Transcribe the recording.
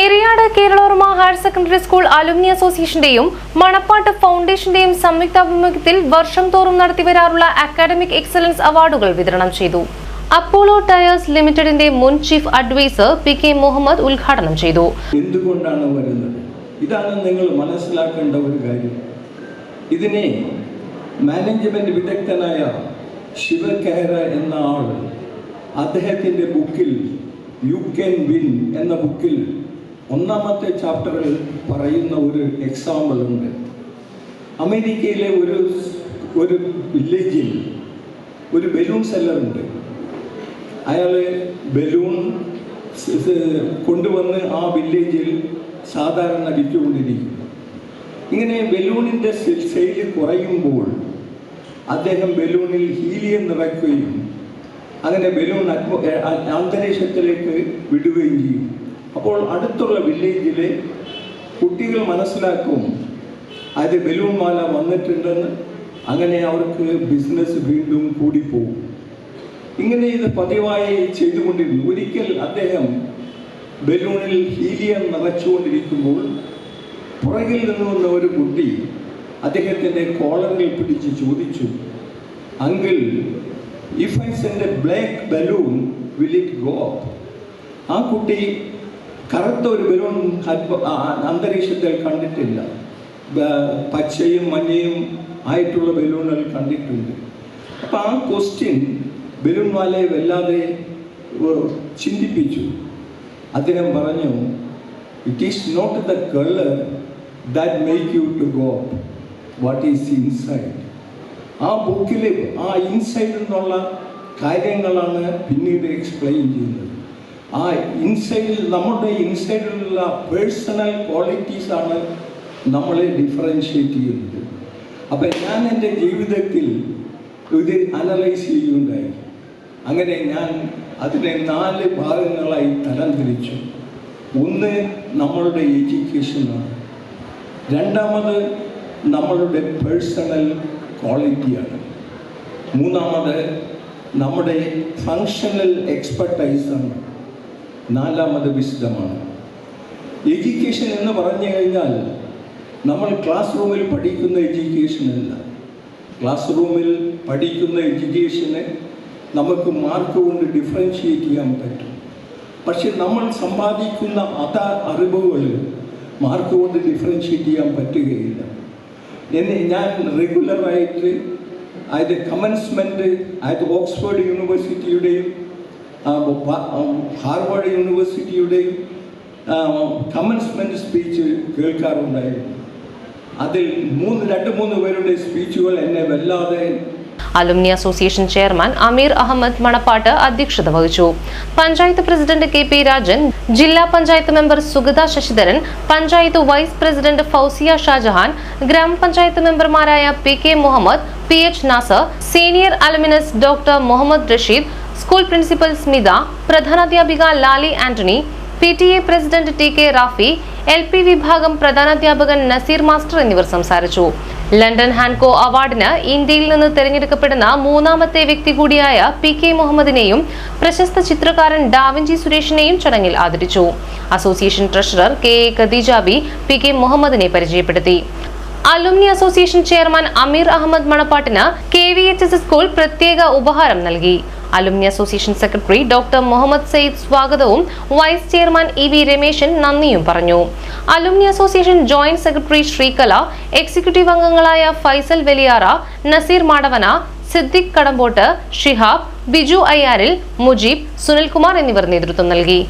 Eriyad Keralavarma higher secondary school alumni അസോസിയേഷന്റെയും മണപ്പാട്ട് ഫൗണ്ടേഷന്റെയും സംയുക്താഭിമുഖ്യത്തിൽ വർഷം തോറും നടത്തിവരാറുള്ള അക്കാഡമിക് എക്സലൻസ് അവാർഡുകൾ വിതരണം ചെയ്തു. അപ്പോളോ ടയേഴ്സ് ലിമിറ്റഡിന്റെ മുൻ chief advisor P K Muhammad ഉദ്ഘാടനം ചെയ്തു. എന്തുകൊണ്ടാണ് വരുന്നത്? ഇതാണ് നിങ്ങൾ മനസ്സിലാക്കേണ്ട ഒരു കാര്യം. ഇതിനെ മാനേജ്മെന്റ് വിദഗ്ധനായ ശിവകേര എന്ന ആൾ അദ്ദേഹത്തിന്റെ ബുക്കിൽ യു കെൻ വിൻ എന്ന ബുക്കിൽ ഒന്നാമത്തെ ചാപ്റ്ററിൽ പറയുന്ന ഒരു എക്സാമ്പിൾ ഉണ്ട്. അമേരിക്കയിലെ ഒരു ഒരു വില്ലേജിൽ ഒരു ബലൂൺ സെല്ലർ ഉണ്ട്. അയാൾ ബലൂൺ കൊണ്ടുവന്ന് ആ വില്ലേജിൽ സാധാരണ വിറ്റുകൊണ്ടിരിക്കും ഇങ്ങനെ ബലൂണിന്റെ സെയിൽ കുറയുമ്പോൾ അദ്ദേഹം ബലൂണിൽ ഹീലിയം നിറയ്ക്കുകയും അങ്ങനെ ബലൂൺ അന്തരീക്ഷത്തിലേക്ക് വിടുകയും ചെയ്യും. അപ്പോൾ അടുത്തുള്ള വില്ലേജിലെ കുട്ടികൾ മനസ്സിലാക്കും അത് ബലൂൺ മാല വന്നിട്ടുണ്ടെന്ന്. അങ്ങനെ അവർക്ക് ബിസിനസ് വീണ്ടും കൂടിപ്പോകും. ഇങ്ങനെ ഇത് പതിവായി ചെയ്തുകൊണ്ടിരുന്നു. ഒരിക്കൽ അദ്ദേഹം ബലൂണിൽ ഹീലിയം നിറച്ചുകൊണ്ടിരിക്കുമ്പോൾ പുറകിൽ നിന്ന് വന്ന ഒരു കുട്ടി അദ്ദേഹത്തിന്റെ കോളറിൽ പിടിച്ച് ചോദിച്ചു uncle if I send a black balloon will it go ആ കുട്ടി കറുത്ത ഒരു ബലൂൺ അന്തരീക്ഷത്തിൽ കണ്ടിട്ടില്ല. പച്ചയും മഞ്ഞയും ആയിട്ടുള്ള ബലൂണുകൾ കണ്ടിട്ടുണ്ട്. അപ്പം ആ ക്വസ്റ്റ്യൻ ബലൂൺ വാലയെ വല്ലാതെ ചിന്തിപ്പിച്ചു. അദ്ദേഹം പറഞ്ഞു it is not the colour that make you to go what is inside ആ ബുക്കിൽ ആ ഇൻസൈഡ് എന്നുള്ള കാര്യങ്ങളാണ് പിന്നീട് എക്സ്പ്ലെയിൻ ചെയ്യുന്നത്. ആ ഇൻസൈഡിൽ നമ്മുടെ ഇൻസൈഡിലുള്ള പേഴ്സണൽ ക്വാളിറ്റീസാണ് നമ്മളെ ഡിഫറൻഷ്യേറ്റ് ചെയ്യുന്നത്. അപ്പം ഞാൻ എന്റെ ജീവിതത്തിൽ ഇത് അനലൈസ് ചെയ്യുകയുണ്ടായി. അങ്ങനെ ഞാൻ അതിനെ നാല് ഭാഗങ്ങളായി തരം തിരിച്ചു ഒന്ന് നമ്മളുടെ എഡ്യൂക്കേഷനാണ് രണ്ടാമത് നമ്മളുടെ പേഴ്സണൽ ക്വാളിറ്റിയാണ് മൂന്നാമത് നമ്മുടെ ഫങ്ഷണൽ എക്സ്പെർട്ടൈസാണ് നാലാമത് വിശദമാണ്. എഡ്യൂക്കേഷൻ എന്ന് പറഞ്ഞു കഴിഞ്ഞാൽ നമ്മൾ ക്ലാസ് റൂമിൽ പഠിക്കുന്ന എഡ്യൂക്കേഷൻ അല്ല. ക്ലാസ് റൂമിൽ പഠിക്കുന്ന എഡ്യൂക്കേഷനെ നമുക്ക് മാർക്ക് കൊണ്ട് ഡിഫറൻഷിയേറ്റ് ചെയ്യാൻ പറ്റും. പക്ഷെ നമ്മൾ സമ്പാദിക്കുന്ന അത അറിവുകൾ മാർക്ക് കൊണ്ട് ഡിഫറൻഷിയേറ്റ് ചെയ്യാൻ പറ്റുകയില്ല. എന്നെ ഞാൻ റെഗുലറായിട്ട് അതായത് കമൻസ്മെന്റ് അതായത് ഓക്സ്ഫോർഡ് യൂണിവേഴ്സിറ്റിയുടെയും ഹാർവാർഡ് യൂണിവേഴ്സിറ്റിയുടെയും കമൻസ്മെന്റ് സ്പീച്ച് കേൾക്കാറുണ്ടായിരുന്നു അതിൽ മൂന്ന് രണ്ട് മൂന്ന് പേരുടെ സ്പീച്ചുകൾ എന്നെ വല്ലാതെ alumni association chairman Ameer Ahammed Manappatt അധ്യക്ഷത വഹിച്ചു. Panchayat president K P Rajan ജില്ലാ panchayat member Sugatha Sasidharan panchayat vice president Fousiya Shajahan ഗ്രാമപഞ്ചായത്ത് മെമ്പർമാരായ P K Muhammad P H Nasar senior alumnus doctor Muhammad Rasheed school principal Smitha പ്രധാനാധ്യാപിക Lali Antony P T A president T K Rafi L P വിഭാഗം പ്രധാനാധ്യാപകൻ Naseer master എന്നിവർ സംസാരിച്ചു. London Hancko അവാർഡിന് ഇന്ത്യയിൽ നിന്ന് തിരഞ്ഞെടുക്കപ്പെടുന്ന മൂന്നാമത്തെ വ്യക്തി കൂടിയായ പി കെ മുഹമ്മദിനെയും പ്രശസ്ത ചിത്രകാരൻ ഡാവിഞ്ചി സുരേഷിനെയും ചടങ്ങിൽ ആദരിച്ചു. Association treasurer K A Khadeejabi P K മുഹമ്മദിനെ പരിചയപ്പെടുത്തി. Alumni association chairman Ameer Ahammed മണപ്പാട്ടിന് K V H S school പ്രത്യേക ഉപഹാരം നൽകി. Alumni association secretary doctor Muhammad Sayyid സ്വാഗതവും vice chairman E V Rameshan നന്ദിയും പറഞ്ഞു. Alumni association joint secretary Sreekala executive അംഗങ്ങളായ ഫൈസൽ വെലിയാറ നസീർ മാടവന സിദ്ദിഖ് കടമ്പോട്ട് ഷിഹാബ് ബിജു അയ്യാരിൽ മുജീബ് സുനിൽകുമാർ എന്നിവർ നേതൃത്വം നൽകി.